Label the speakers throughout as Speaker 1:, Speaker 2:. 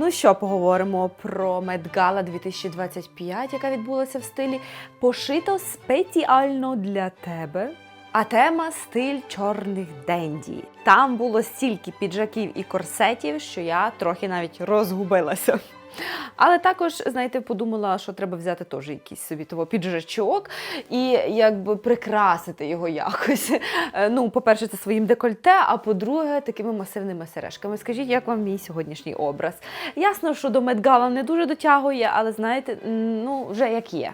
Speaker 1: Ну що, поговоримо про Медгала 2025, яка відбулася в стилі пошито спеціально для тебе. А тема стиль чорних денді. Там було стільки піджаків і корсетів, що я трохи навіть розгубилася. Але також, знаєте, подумала, що треба взяти теж якийсь собі того піджачок і якби прикрасити його якось. Е, Ну, по-перше, це своїм декольте, а по-друге, такими масивними сережками. Скажіть, як вам мій сьогоднішній образ? Ясно, що до Медгала не дуже дотягує, але знаєте, ну вже як є.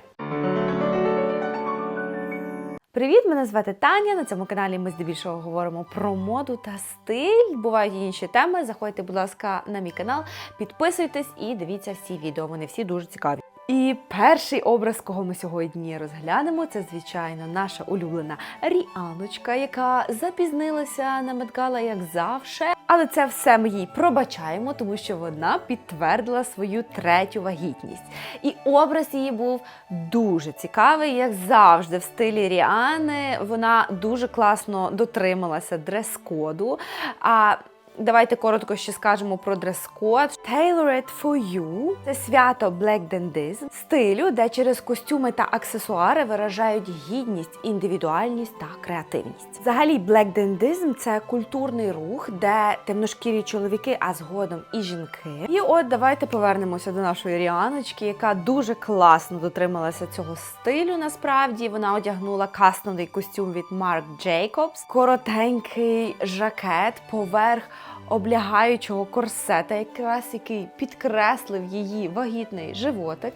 Speaker 1: Привіт, мене звати Таня. На цьому каналі ми здебільшого говоримо про моду та стиль. Бувають і інші теми. Заходьте, будь ласка, на мій канал, підписуйтесь і дивіться всі відео. Вони всі дуже цікаві. І перший образ, кого ми сьогодні розглянемо, це звичайно наша улюблена Ріаночка, яка запізнилася на Медгала, як завше. Але це все ми їй пробачаємо, тому що вона підтвердила свою третю вагітність. І образ її був дуже цікавий, як завжди, в стилі Ріани. Вона дуже класно дотрималася дрес-коду. А Давайте коротко ще скажемо про дрес-код. Tailored for you – це свято Black Dandism, стилю, де через костюми та аксесуари виражають гідність, індивідуальність та креативність. Взагалі, Black Dandism – це культурний рух, де темношкірі чоловіки, а згодом і жінки. І от давайте повернемося до нашої Ріаночки, яка дуже класно дотрималася цього стилю. Насправді вона одягнула кастомний костюм від Marc Jacobs, коротенький жакет поверх облягаючого корсета, якраз який підкреслив її вагітний животик.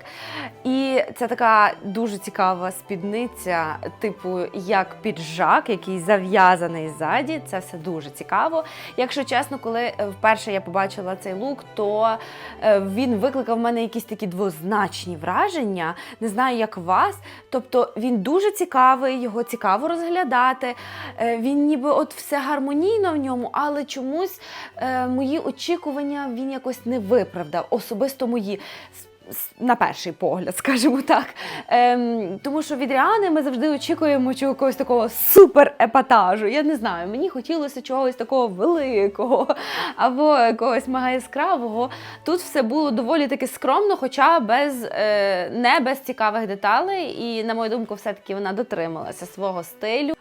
Speaker 1: І це така дуже цікава спідниця, типу як піджак, який зав'язаний ззаді. Це все дуже цікаво. Якщо чесно, коли е, вперше я побачила цей лук, то е, він викликав в мене якісь такі двозначні враження. Не знаю, як вас. Тобто він дуже цікавий, його цікаво розглядати. Е, Він ніби от все гармонійно в ньому, але чомусь мої очікування він якось не виправдав, особисто мої. На перший погляд, скажімо так. Ем, тому що від Ріани ми завжди очікуємо чогось такого супер епатажу. Я не знаю, мені хотілося чогось такого великого або якогось мега яскравого. Тут все було доволі таки скромно, хоча без, е, не без цікавих деталей. І, на мою думку, все-таки вона дотрималася свого стилю.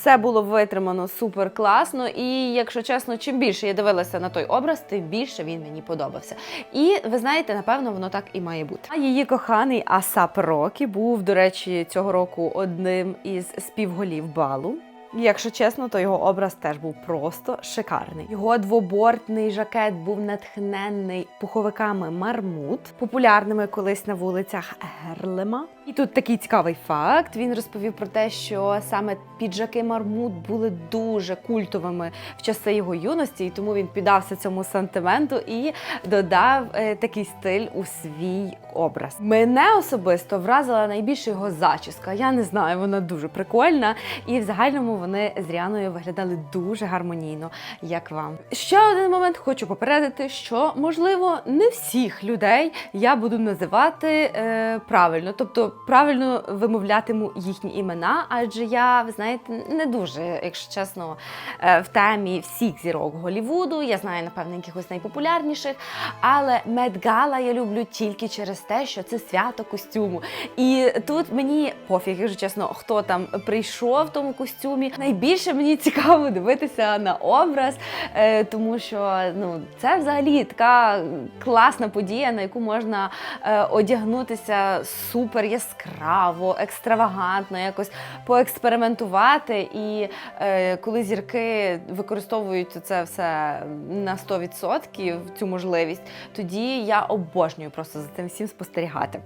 Speaker 1: Все було витримано супер класно, і якщо чесно, чим більше я дивилася на той образ, тим більше він мені подобався. І ви знаєте, напевно, воно так і має бути. А її коханий Асап Рокі був, до речі, цього року одним із співголів балу. Якщо чесно, то його образ теж був просто шикарний. Його двобортний жакет був натхненний пуховиками мармут, популярними колись на вулицях Герлема. І тут такий цікавий факт. Він розповів про те, що саме піджаки мармут були дуже культовими в часи його юності, і тому він піддався цьому сантименту і додав е, такий стиль у свій образ. Мене особисто вразила найбільше його зачіска. Я не знаю, вона дуже прикольна. І в загальному вони з Ріаною виглядали дуже гармонійно, як вам. Ще один момент хочу попередити, що можливо не всіх людей я буду називати е, правильно, тобто правильно вимовлятиму їхні імена, адже я, ви знаєте, не дуже, якщо чесно, е, в темі всіх зірок Голівуду. Я знаю, напевно, якихось найпопулярніших. Але Медгала я люблю тільки через те, що це свято костюму. І тут мені пофіг, якщо чесно, хто там прийшов в тому костюмі. Найбільше мені цікаво дивитися на образ, е, тому що ну, це взагалі така класна подія, на яку можна е, одягнутися супер яскраво, екстравагантно, якось поекспериментувати. І е, коли зірки використовують це все на 100%, цю можливість, тоді я обожнюю просто за цим всім спостерігати.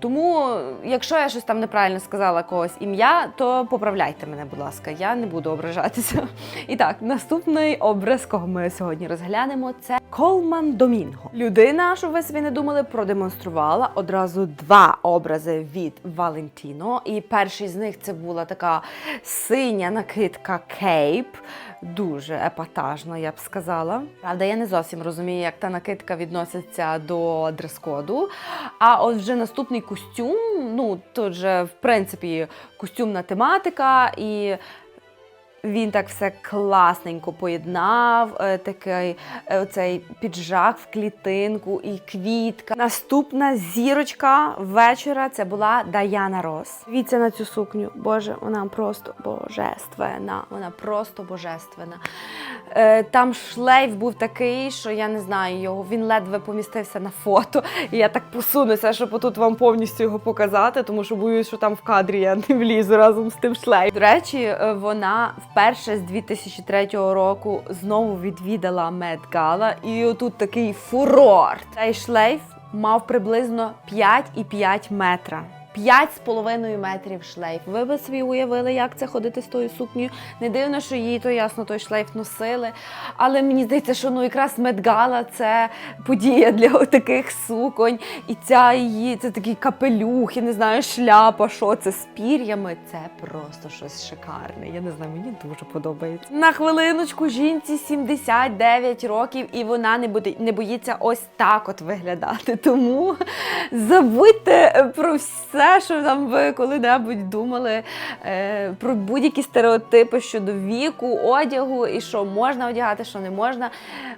Speaker 1: Тому, якщо я щось там неправильно сказала когось ім'я, то поправляйте мене, будь ласка, я не буду ображатися. І так, наступний образ, кого ми сьогодні розглянемо, це Колман Домінго. Людина, щоб ви собі не думали, продемонструвала одразу два образи від Валентіно. І перший з них це була така синя накидка кейп. Дуже епатажно, я б сказала. Правда, я не зовсім розумію, як та накидка відноситься до дрес-коду. А от вже наступний костюм, ну тут же, в принципі, костюмна тематика, і Він так все класненько поєднав, е, такий е, оцей піджак в клітинку і квітка. Наступна зірочка вечора це була Даяна Рос. Дивіться на цю сукню. Боже, вона просто божественна. Вона просто божественна. Е, Там шлейф був такий, що я не знаю його. Він ледве помістився на фото. І я так посунуся, щоб отут вам повністю його показати, тому що боюсь, що там в кадрі я не влізу разом з тим шлейфом. До речі, вона вперше з 2003 року знову відвідала Мед Гала, і отут такий фурор. Цей шлейф мав приблизно 5,5 метра. 5,5 метрів шлейф. Ви би собі уявили, як це ходити з тою сукнею. Не дивно, що її то ясно той шлейф носили. Але мені здається, що ну якраз Медгала це подія для таких суконь. І ця її це такий капелюх, я не знаю, шляпа, що це з пір'ями. Це просто щось шикарне. Я не знаю, мені дуже подобається. На хвилиночку жінці 79 років, і вона не буде не боїться ось так от виглядати. Тому забудьте про все, що там ви коли-небудь думали е, про будь-які стереотипи щодо віку, одягу і що можна одягати, що не можна.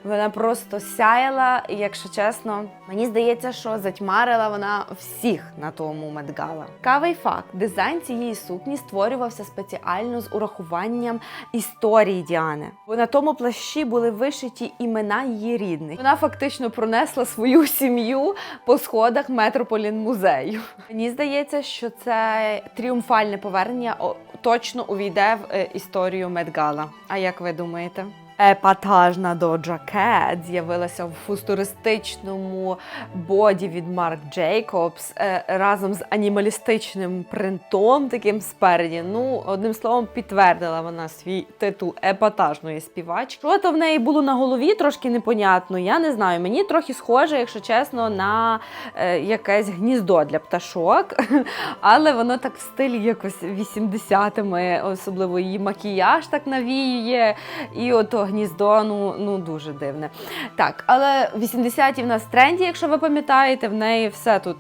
Speaker 1: Вона просто сяяла, і якщо чесно, мені здається, що затьмарила вона всіх на тому медгала. Кавий факт: дизайн цієї сукні створювався спеціально з урахуванням історії Діани. Бо на тому плащі були вишиті імена її рідних. Вона фактично пронесла свою сім'ю по сходах Метрополін музею. Мені здається, що це тріумфальне повернення точно увійде в е, історію Медгала. А як ви думаєте? Епатажна доджа Кет з'явилася в футуристичному боді від Марк Джейкобс разом з анімалістичним принтом, таким спереді. Ну, одним словом, підтвердила вона свій титул епатажної співачки. Що то в неї було на голові, трошки непонятно. Я не знаю. Мені трохи схоже, якщо чесно, на е, якесь гніздо для пташок, але воно так в стилі якось 80-ми, особливо її макіяж так навіює. І ото гніздо, ну, ну дуже дивне. Так, але 80-ті в нас тренді, якщо ви пам'ятаєте, в неї все тут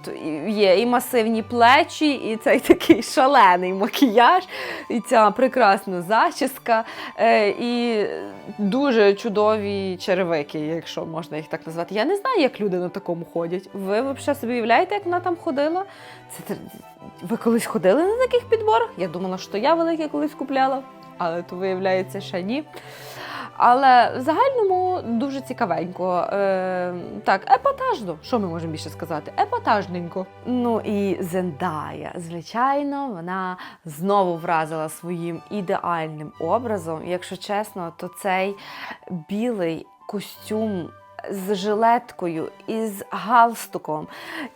Speaker 1: є і масивні плечі, і цей такий шалений макіяж, і ця прекрасна зачіска, е, і дуже чудові черевики, якщо можна їх так назвати. Я не знаю, як люди на такому ходять. Ви взагалі собі уявляєте, як вона там ходила? Це ви колись ходили на таких підборах? Я думала, що я велике колись купляла, але то виявляється, ще ні. Але в загальному дуже цікавенько. Е, так, епатажно. Що ми можемо більше сказати? Епатажненько. Ну і Зендая, звичайно, вона знову вразила своїм ідеальним образом. Якщо чесно, то цей білий костюм. З жилеткою, із галстуком,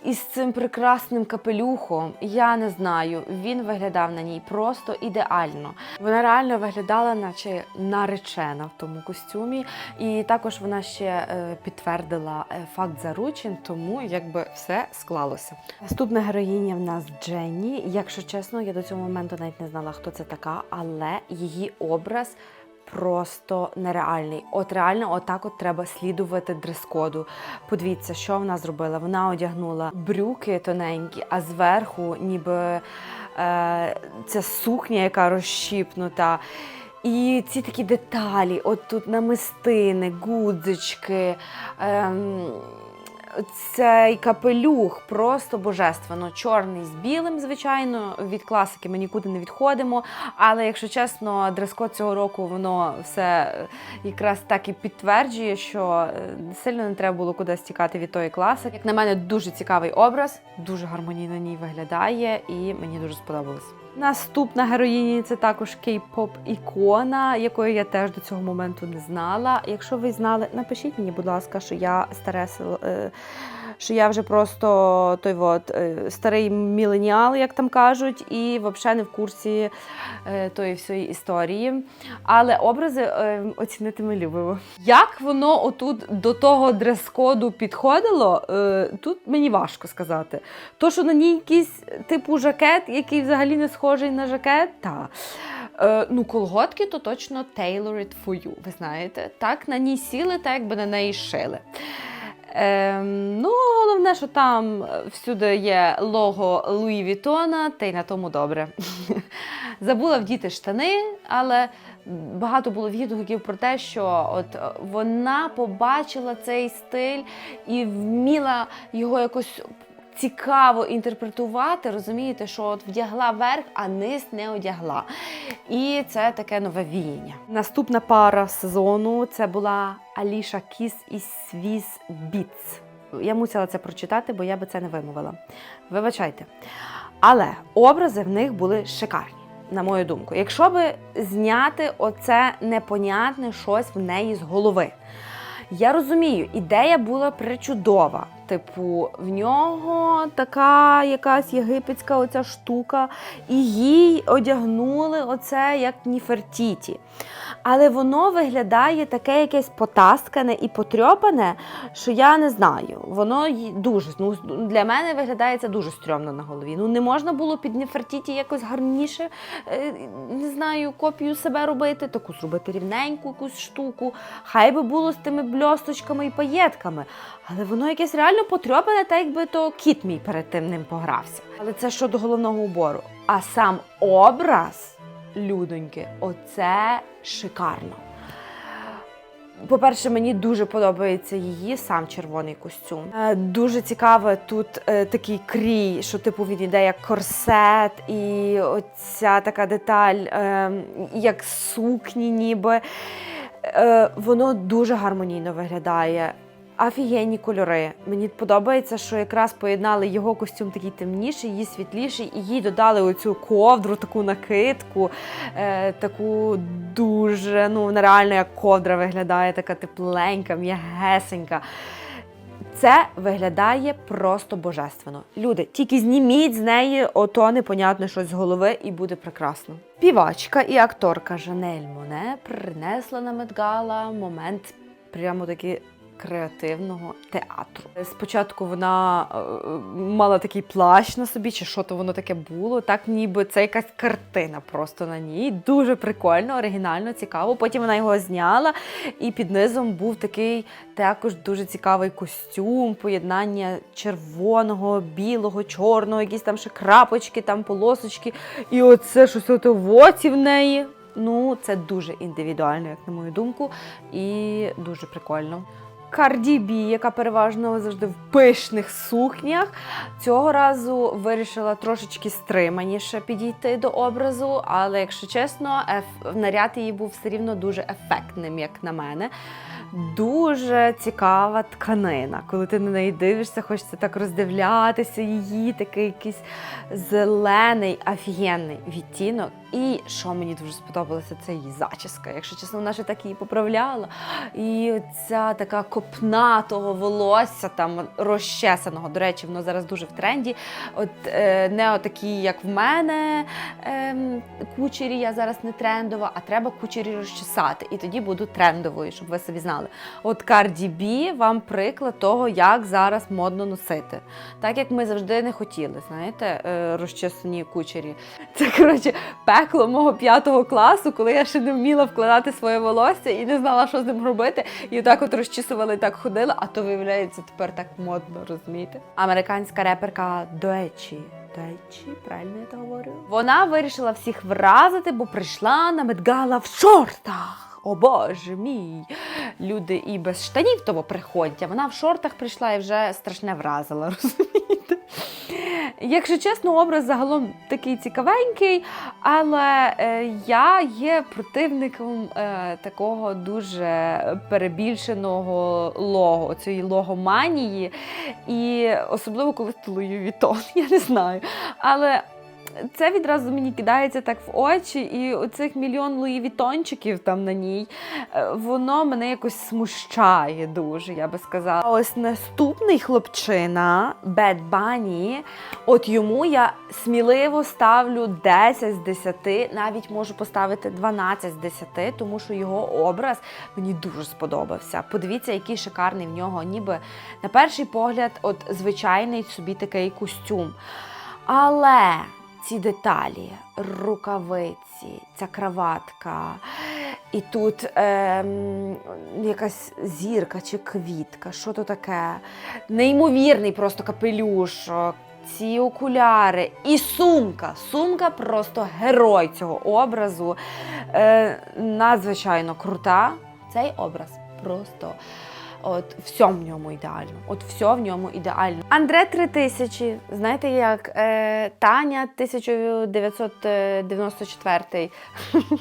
Speaker 1: із цим прекрасним капелюхом. Я не знаю, він виглядав на ній просто ідеально. Вона реально виглядала, наче наречена в тому костюмі. І також вона ще е, підтвердила е, факт заручин, тому якби все склалося. Наступна героїня в нас Дженні. Якщо чесно, я до цього моменту навіть не знала, хто це така, але її образ. Просто нереальний. От реально, отак от треба слідувати дрес-коду. Подивіться, що вона зробила. Вона одягнула брюки тоненькі, а зверху, ніби е, ця сукня, яка розщіпнута. І ці такі деталі, от тут намистини, гудзички. Ем, цей капелюх просто божественно. Чорний з білим, звичайно. Від класики ми нікуди не відходимо. Але якщо чесно, дрес-код цього року воно все якраз так і підтверджує, що е, сильно не треба було кудись тікати від тої класики. Як на мене, дуже цікавий образ, дуже гармонійно на ній виглядає, і мені дуже сподобалось. Наступна героїня це також кей-поп ікона, якої я теж до цього моменту не знала. Якщо ви знали, напишіть мені, будь ласка, що я старе е, що я вже просто той от, е, старий міленіал, як там кажуть, і взагалі не в курсі е, тої всієї історії. Але образи е, оцінити ми любимо. Як воно отут до того дрес-коду підходило, тут мені важко сказати. То, що на ній якийсь типу жакет, який взагалі не схожий на жакет, та. Е, ну, колготки то точно tailored for you, ви знаєте. Так, на ній сіли, так якби на неї шили. Ем, ну, головне, що там всюди є лого Луї Вітона, та й на тому добре. Забула вдіти штани, але багато було відгуків про те, що от вона побачила цей стиль і вміла його якось цікаво інтерпретувати. Розумієте, що от вдягла верх, а низ не одягла. І це таке нове віяння. Наступна пара сезону це була Аліша Кіс і Свіс Біц. Я мусила це прочитати, бо я би це не вимовила. Вибачайте. Але образи в них були шикарні, на мою думку. Якщо би зняти оце непонятне щось в неї з голови. Я розумію, ідея була причудова. Типу, в нього така якась єгипетська оця штука, і їй одягнули оце як Ніфертіті. Але воно виглядає таке якесь потаскане і потрьопане, що я не знаю. Воно дуже ну, для мене виглядає це дуже стрьомно на голові. Ну не можна було під Нефертіті якось гарніше, е, не знаю, копію себе робити, таку зробити рівненьку якусь штуку. Хай би було з тими бльосточками і паєтками. Але воно якесь реально потрьопане, так якби то кіт мій перед тим ним погрався. Але це щодо головного убору. А сам образ людоньки, оце шикарно. По-перше, мені дуже подобається її сам червоний костюм. Е, Дуже цікаве тут е, такий крій, що типу він іде як корсет, і оця така деталь, е, як сукні, ніби. Воно дуже гармонійно виглядає. Офігенні кольори. Мені подобається, що якраз поєднали його костюм такий темніший, її світліший, і їй додали оцю ковдру, таку накидку, е, таку дуже, ну нереально як ковдра виглядає, така тепленька, м'ягесенька. Це виглядає просто божественно. Люди, тільки зніміть з неї ото непонятне щось з голови, і буде прекрасно. Співачка і акторка Жанель Моне принесла на Медгала момент прямо таки креативного театру. Спочатку вона е, мала такий плащ на собі, чи що то воно таке було. Так ніби це якась картина просто на ній. Дуже прикольно, оригінально, цікаво. Потім вона його зняла, і під низом був такий також дуже цікавий костюм, поєднання червоного, білого, чорного, якісь там ще крапочки, там полосочки. І оце щось ото в оці в неї. Ну, це дуже індивідуально, як на мою думку, і дуже прикольно. Карді Бі, яка переважно завжди в пишних сукнях, цього разу вирішила трошечки стриманіше підійти до образу, але якщо чесно, наряд її був все рівно дуже ефектним, як на мене. Дуже цікава тканина. Коли ти на неї дивишся, хочеться так роздивлятися її, такий якийсь зелений, офігенний відтінок. І що мені дуже сподобалося, це її зачіска. Якщо чесно, вона ще так її поправляла. І ця така копна того волосся, там розчесаного. До речі, воно зараз дуже в тренді. От е, не отакі, як в мене ем, кучері, я зараз не трендова, а треба кучері розчесати. І тоді буду трендовою, щоб ви собі знали. От Cardi B вам приклад того, як зараз модно носити. Так як ми завжди не хотіли, знаєте, е, розчесані кучері. Це коротше пекло мого п'ятого класу, коли я ще не вміла вкладати своє волосся і не знала, що з ним робити. І отак от розчісувала і так ходила, а то виявляється тепер так модно, розумієте? Американська реперка Доечі. Доечі, правильно я це говорю? Вона вирішила всіх вразити, бо прийшла на медгала в шортах. О боже мій! Люди і без штанів того приходять, а вона в шортах прийшла і вже страшне вразила, розумієте? Якщо чесно, образ загалом такий цікавенький, але е, я є противником е, такого дуже перебільшеного лого, цієї логоманії, і особливо коли Луї Вітон, я не знаю. Але це відразу мені кидається так в очі, і оцих мільйон Луї Вітончиків там на ній, е, воно мене якось смущає дуже, я би сказала. А ось наступний хлопчина, Bad Bunny, от йому я сміливо ставлю 10 з 10, навіть можу поставити 12 з 10, тому що його образ мені дуже сподобався. Подивіться, який шикарний в нього, ніби на перший погляд, от звичайний собі такий костюм. Але ці деталі, рукавиці, ця краватка, і тут ем, якась зірка чи квітка, що то таке. Неймовірний просто капелюшок. ці окуляри і сумка. Сумка просто герой цього образу. Е, надзвичайно крута. Цей образ просто. От все в ньому ідеально. От все в ньому ідеально. Андре 3000, знаєте, як е, Таня 1994.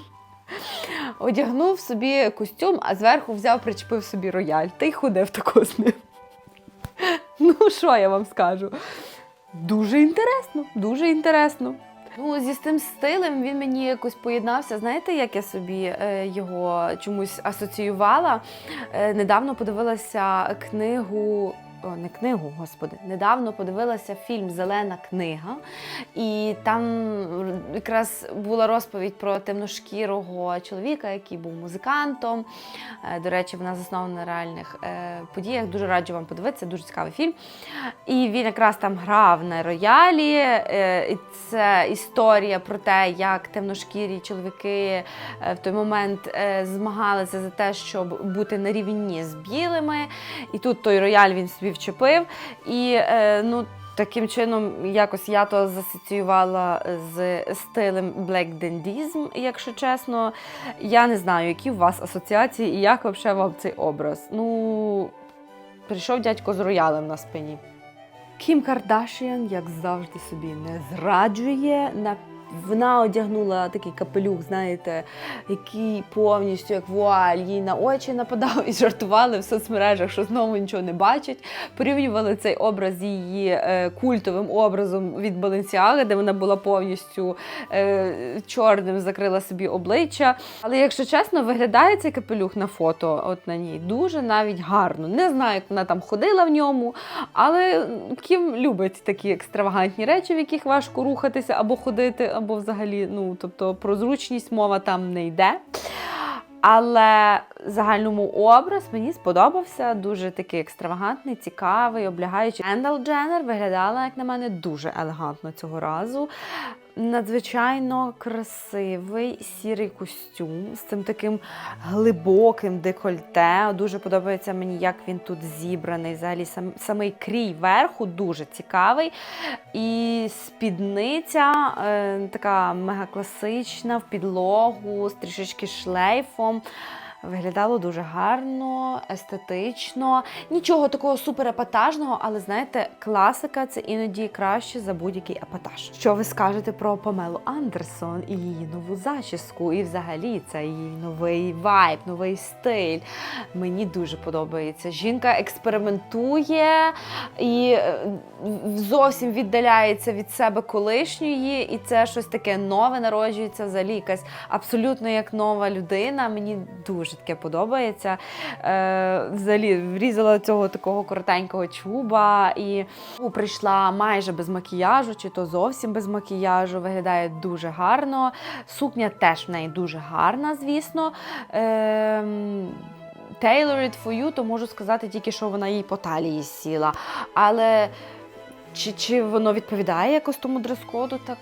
Speaker 1: Одягнув собі костюм, а зверху взяв, причепив собі рояль та й ходив тако з ним. Ну, що я вам скажу? Дуже інтересно, дуже інтересно. Ну, зі тим стилем він мені якось поєднався. Знаєте, як я собі е, його чомусь асоціювала? Е, недавно подивилася книгу. Не книгу, господи, недавно подивилася фільм Зелена книга, і там якраз була розповідь про темношкірого чоловіка, який був музикантом. Е, До речі, вона заснована на реальних е, подіях. Дуже раджу вам подивитися, дуже цікавий фільм. І він якраз там грав на роялі. е, І це історія про те, як темношкірі чоловіки в той момент змагалися за те, щоб бути на рівні з білими. І тут той рояль він собі вчепив. І е, ну. Таким чином, якось я то засоціювала з стилем Black Dandism, якщо чесно. Я не знаю, які у вас асоціації і як взагалі вам цей образ. Ну, прийшов дядько з роялем на спині. Кім Кардашіан, як завжди, собі не зраджує. На вона одягнула такий капелюх, знаєте, який повністю як вуаль їй на очі нападав і жартували в соцмережах, що знову нічого не бачать. Порівнювали цей образ її е, культовим образом від Баленсіаги, де вона була повністю е, чорним, закрила собі обличчя. Але якщо чесно, виглядає цей капелюх на фото, от на ній, дуже навіть гарно. Не знаю, як вона там ходила в ньому, але Кім любить такі екстравагантні речі, в яких важко рухатися або ходити, або взагалі, ну тобто про зручність мова там не йде. Але загальному образ мені сподобався дуже такий екстравагантний, цікавий, облягаючий. Ендал Дженнер виглядала, як на мене, дуже елегантно цього разу. Надзвичайно красивий сірий костюм з цим таким глибоким декольте. Дуже подобається мені, як він тут зібраний. Взагалі сам, самий крій верху дуже цікавий. І спідниця е, така мегакласична в підлогу з трішечки шлейфом. Виглядало дуже гарно, естетично. Нічого такого супер епатажного, але знаєте, класика це іноді краще за будь-який епатаж. Що ви скажете про Памелу Андерсон і її нову зачіску? І взагалі це її новий вайб, новий стиль. Мені дуже подобається. Жінка експериментує і е, зовсім віддаляється від себе колишньої, і це щось таке нове народжується взагалі якась абсолютно як нова людина. Мені дуже таке подобається. Е, взагалі врізала цього такого коротенького чуба і прийшла майже без макіяжу, чи то зовсім без макіяжу. Виглядає дуже гарно. Сукня теж в неї дуже гарна, звісно. Е, Tailored for you, то можу сказати тільки, що вона їй по талії сіла. Але чи, чи воно відповідає якось тому дрес-коду, так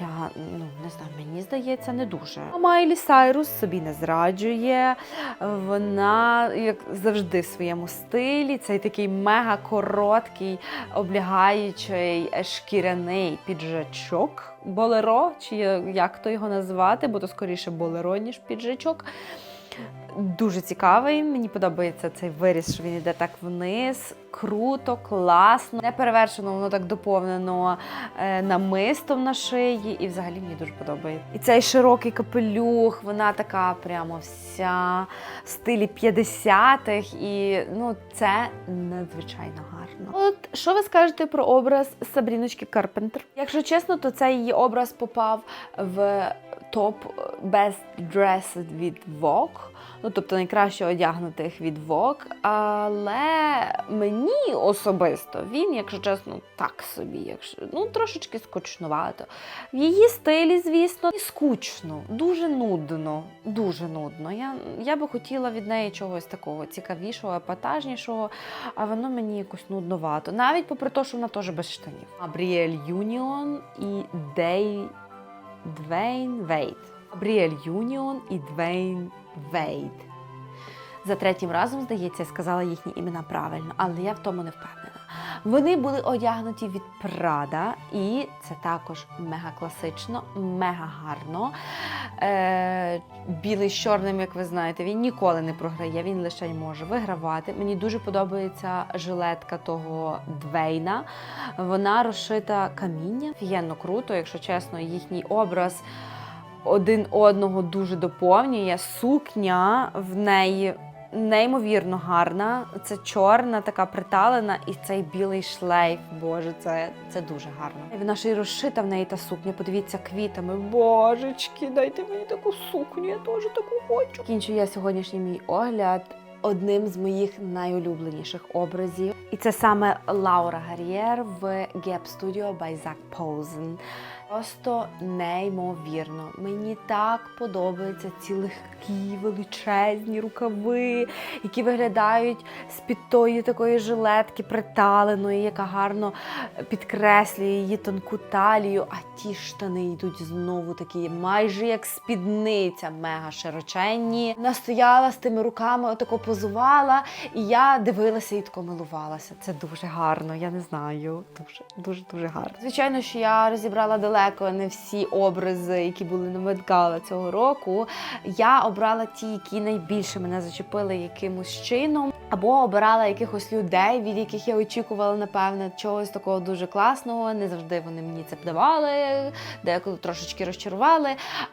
Speaker 1: я ну не знаю, мені здається, не дуже. Майлі Сайрус собі не зраджує. Вона, як завжди, в своєму стилі. Цей такий мега короткий, облягаючий шкіряний піджачок. Болеро, чи як то його назвати, бо то скоріше болеро, ніж піджачок. Дуже цікавий. Мені подобається цей виріс, що він йде так вниз. Круто, класно. Неперевершено, воно так доповнено е, намистом на шиї, і взагалі мені дуже подобається. І цей широкий капелюх, вона така прямо вся в стилі 50-х, і ну це надзвичайно гарно. От що ви скажете про образ Сабріночки Карпентер? Якщо чесно, то цей її образ попав в топ Best Dressed від Vogue ну тобто найкраще одягнутих від Vogue, але мені особисто він, якщо чесно, так собі, якщо ну трошечки скучнувато. В її стилі, звісно, і скучно, дуже нудно, дуже нудно. Я, я би хотіла від неї чогось такого цікавішого, епатажнішого, а воно мені якось нудновато. Навіть попри те, що вона теж без штанів. Абріель Юніон і Дей Двейн Вейт. Абріель Юніон і Двейн Вейт. За третім разом, здається, я сказала їхні імена правильно, але я в тому не впевнена. Вони були одягнуті від Прада, і це також мега класично, мега гарно. Е, білий з чорним, як ви знаєте, він ніколи не програє, він лише може вигравати. Мені дуже подобається жилетка того Двейна. Вона розшита каміння. Офігенно круто, якщо чесно, їхній образ один одного дуже доповнює. Сукня в неї неймовірно гарна. Це чорна, така приталена, і цей білий шлейф. Боже, це, це дуже гарно. Вона ще й розшита в неї та сукня. Подивіться квітами. Божечки, дайте мені таку сукню, я теж таку хочу. Кінчу я сьогоднішній мій огляд. Одним з моїх найулюбленіших образів, і це саме Лаура Гар'єр в Gap Studio by Zac Posen. Просто неймовірно. Мені так подобаються ці легкі, величезні рукави, які виглядають з-під тої такої жилетки приталеної, яка гарно підкреслює її тонку талію. А ті штани йдуть знову такі, майже як спідниця, мега широченні. Настояла з тими руками, отако позувала, і я дивилася і тако милувалася. Це дуже гарно, я не знаю. Дуже, дуже, дуже гарно. Звичайно, що я розібрала далеко не всі образи, які були на Медгала цього року. Я обрала ті, які найбільше мене зачепили якимось чином, або обирала якихось людей, від яких я очікувала, напевне, чогось такого дуже класного. Не завжди вони мені це давали, деколи трошечки розчарували.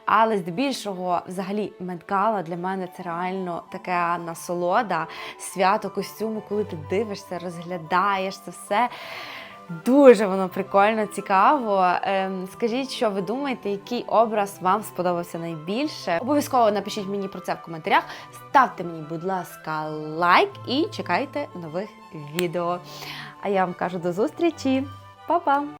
Speaker 1: Але здебільшого, взагалі, Медгала для мене це реально така насолода, свято костюму, коли ти дивишся, розглядаєш це все. Дуже воно прикольно, цікаво. Ем, скажіть, що ви думаєте, який образ вам сподобався найбільше? Обов'язково напишіть мені про це в коментарях. Ставте мені, будь ласка, лайк і чекайте нових відео. А я вам кажу до зустрічі. Па-па!